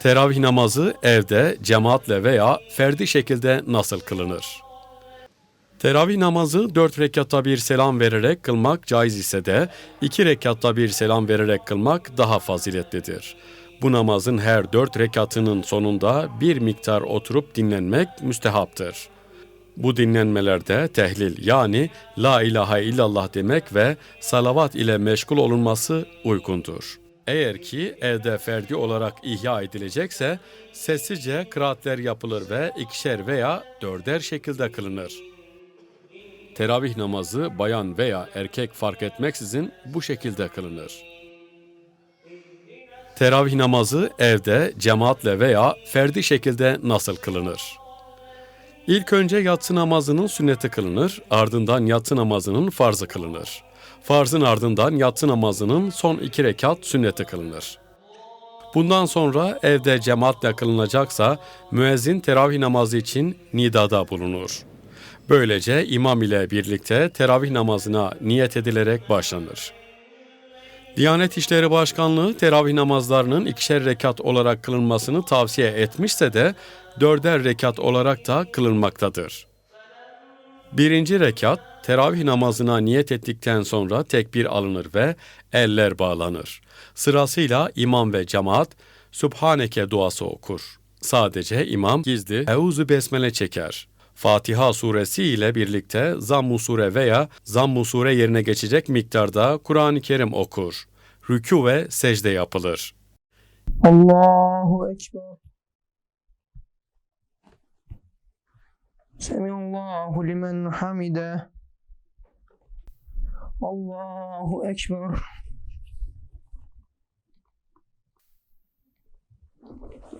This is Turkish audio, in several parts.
Teravih namazı evde, cemaatle veya ferdi şekilde nasıl kılınır? Teravih namazı dört rekatta bir selam vererek kılmak caiz ise de iki rekatta bir selam vererek kılmak daha faziletlidir. Bu namazın her dört rekatının sonunda bir miktar oturup dinlenmek müstehaptır. Bu dinlenmelerde tehlil yani la ilahe illallah demek ve salavat ile meşgul olunması uygundur. Eğer ki evde ferdi olarak ihya edilecekse sessizce kıraatler yapılır ve ikişer veya dörder şekilde kılınır. Teravih namazı bayan veya erkek fark etmeksizin bu şekilde kılınır. Teravih namazı evde, cemaatle veya ferdi şekilde nasıl kılınır? İlk önce yatsı namazının sünneti kılınır, ardından yatsı namazının farzı kılınır. Farzın ardından yatsı namazının son iki rekat sünneti kılınır. Bundan sonra evde cemaatle kılınacaksa müezzin teravih namazı için nidada bulunur. Böylece imam ile birlikte teravih namazına niyet edilerek başlanır. Diyanet İşleri Başkanlığı teravih namazlarının ikişer rekat olarak kılınmasını tavsiye etmişse de dörder rekat olarak da kılınmaktadır. Birinci rekat teravih namazına niyet ettikten sonra tekbir alınır ve eller bağlanır. Sırasıyla imam ve cemaat Sübhaneke duası okur. Sadece imam gizli Euzu Besmele çeker. Fatiha suresi ile birlikte Zammu sure veya Zammu sure yerine geçecek miktarda Kur'an-ı Kerim okur. Rükû ve secde yapılır. Allahu Ekber. Semiallahu limen hamide. Allahu Ekber.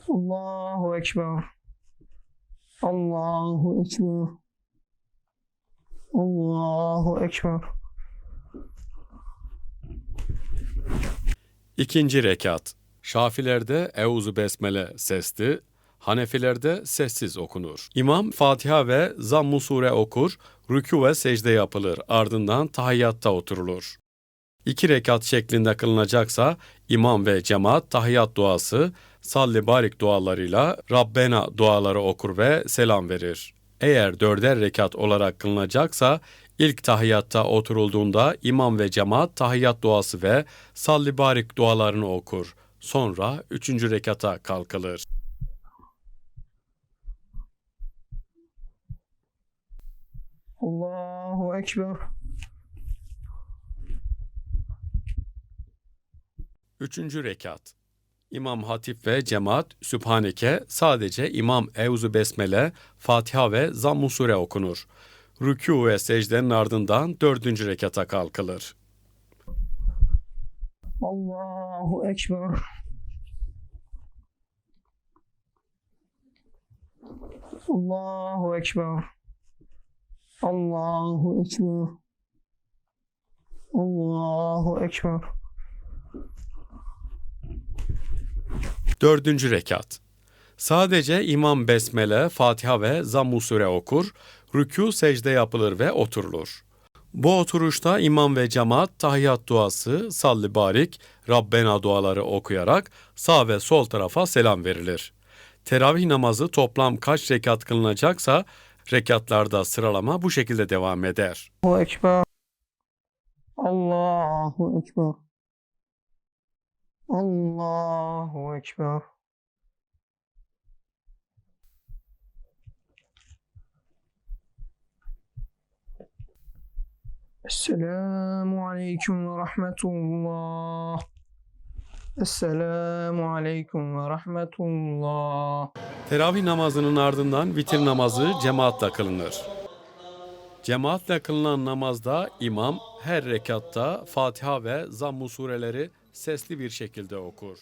Allahu Ekber. Allahu Ekber. Allahu Ekber. İkinci rekat. Şafilerde Euzu Besmele sesli, Hanefilerde sessiz okunur. İmam Fatiha ve Zammu sure okur, rükû ve secde yapılır, ardından tahiyyatta oturulur. İki rekat şeklinde kılınacaksa imam ve cemaat tahiyyat duası, salli barik dualarıyla Rabbena duaları okur ve selam verir. Eğer dörder rekat olarak kılınacaksa ilk tahiyyatta oturulduğunda imam ve cemaat tahiyyat duası ve salli barik dualarını okur. Sonra üçüncü rekata kalkılır. Allahu Ekber. Üçüncü rekat. İmam Hatip ve cemaat Sübhaneke sadece İmam Euzu Besmele, Fatiha ve Zammu Sure okunur. Rükû ve secdenin ardından dördüncü rekata kalkılır. Allahu Ekber. Allahu Ekber. Allahu Ekber. Allahu Ekber. Dördüncü rekat. Sadece İmam Besmele, Fatiha ve Zammu Sure okur, rükû secde yapılır ve oturulur. Bu oturuşta imam ve cemaat tahiyyat duası, salli barik, Rabbena duaları okuyarak sağ ve sol tarafa selam verilir. Teravih namazı toplam kaç rekat kılınacaksa rekatlarda sıralama bu şekilde devam eder. Allahu Ekber. Allahu Ekber. Allahu Ekber. Esselamu Aleyküm ve Rahmetullah. Esselamu Aleyküm ve Rahmetullah. Teravih namazının ardından vitir namazı cemaatle kılınır. Cemaatle kılınan namazda imam her rekatta Fatiha ve Zammu sureleri sesli bir şekilde okur.